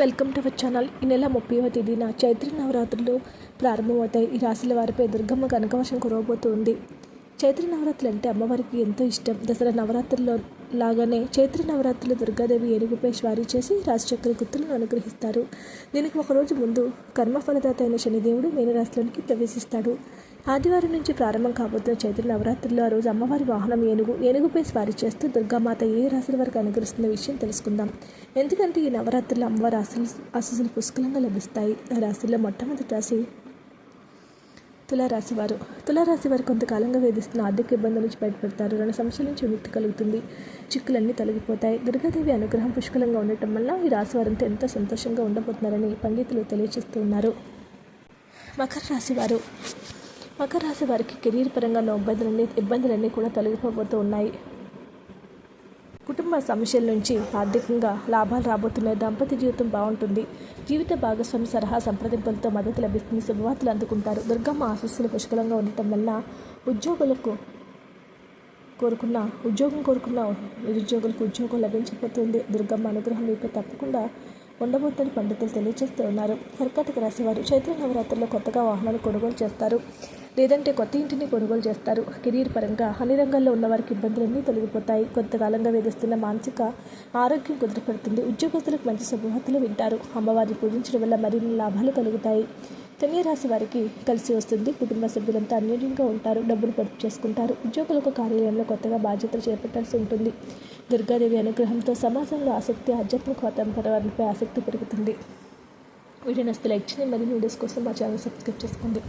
Welcome to our channel. ఈ నెల ముప్పైవ తేదీన చైత్ర నవరాత్రులు ప్రారంభమవుతాయి. ఈ రాశుల వారిపై దుర్గమ్మ కనకవర్షం కురవబోతుంది. చైత్ర నవరాత్రులు అంటే అమ్మవారికి ఎంతో ఇష్టం. దసరా నవరాత్రుల్లో లాగానే చైత్ర నవరాత్రులు దుర్గాదేవి ఏనుగుపై స్వారీ చేసి రాజచక్ర గుర్తులను అనుగ్రహిస్తారు. దీనికి ఒకరోజు ముందు కర్మఫలదాత అయిన శనిదేవుడు మీనరాశిలోనికి ప్రవేశిస్తాడు. ఆదివారం నుంచి ప్రారంభం కాబోతున్న చైత్ర నవరాత్రుల్లో ఆ రోజు అమ్మవారి వాహనం ఏనుగు ఏనుగుపై స్వారీ చేస్తూ దుర్గామాత ఏ రాశుల వరకు అనుగ్రహిస్తున్న విషయం తెలుసుకుందాం. ఎందుకంటే ఈ నవరాత్రుల్లో అమ్మవారి ఆశలు ఆశీస్సులు పుష్కలంగా లభిస్తాయి. ఆ రాశుల్లో మొట్టమొదటి రాశి తులారాశి వారు. తులారాశి వారు కొంతకాలంగా వేధిస్తున్న ఆర్థిక ఇబ్బందుల నుంచి బయటపడతారు. రెండు సంవత్సరాల నుంచి విముక్తి కలుగుతుంది. చిక్కులన్నీ తొలగిపోతాయి. దుర్గాదేవి అనుగ్రహం పుష్కలంగా ఉండటం వల్ల ఈ రాశి వారంతా ఎంతో సంతోషంగా ఉండబోతున్నారని పండితులు తెలియజేస్తున్నారు మకర రాశి వారు. మకర రాశి వారికి కెరీర్ పరంగా ఉన్న ఇబ్బందులన్నీ ఇబ్బందులన్నీ కూడా తొలగిపోబోతూ ఉన్నాయి. కుటుంబ సమస్యల నుంచి ఆర్థికంగా లాభాలు రాబోతున్నాయి. దంపతి జీవితం బాగుంటుంది. జీవిత భాగస్వామి సలహా సంప్రదింపులతో మద్దతు లభిస్తుంది శుభవార్తలు అందుకుంటారు. దుర్గమ్మ ఆశస్సులు పుష్కలంగా ఉండటం వల్ల ఉద్యోగులకు కోరుకున్న ఉద్యోగం కోరుకున్న నిరుద్యోగులకు ఉద్యోగం లభించబోతుంది. దుర్గమ్మ అనుగ్రహం మీపై తప్పకుండా ఉండబోతుందని పండితులు తెలియజేస్తూ ఉన్నారు. కర్కాటక రాశి వారు చైత్ర నవరాత్రుల్లో కొత్తగా వాహనాలు కొనుగోలు చేస్తారు. లేదంటే కొత్త ఇంటిని కొనుగోలు చేస్తారు. కెరీర్ పరంగా అన్ని రంగాల్లో ఉన్న వారికి ఇబ్బందులన్నీ తొలగిపోతాయి. కొంతకాలంగా వేధిస్తున్న మానసిక ఆరోగ్యం కుదిరిపడుతుంది ఉద్యోగస్తులకు మంచి శుభవార్తలు వింటారు. అమ్మవారిని పూజించడం వల్ల మరిన్ని లాభాలు కలుగుతాయి. కన్యరాశి వారికి కలిసి వస్తుంది. కుటుంబ సభ్యులంతా అన్యోన్యంగా ఉంటారు. డబ్బులు పొదుపు చేసుకుంటారు. ఉద్యోగులకు కార్యాలయంలో కొత్తగా బాధ్యతలు చేపట్టాల్సి ఉంటుంది. దుర్గాదేవి అనుగ్రహంతో సమాజంలో ఆసక్తి ఆధ్యాత్మిక వాతావరణంపై ఆసక్తి పెరుగుతుంది. వీడియో నస్తులు ఇచ్చిన మరిన్ని వీడియోస్ కోసం మా ఛానల్ సబ్స్క్రైబ్ చేసుకోండి.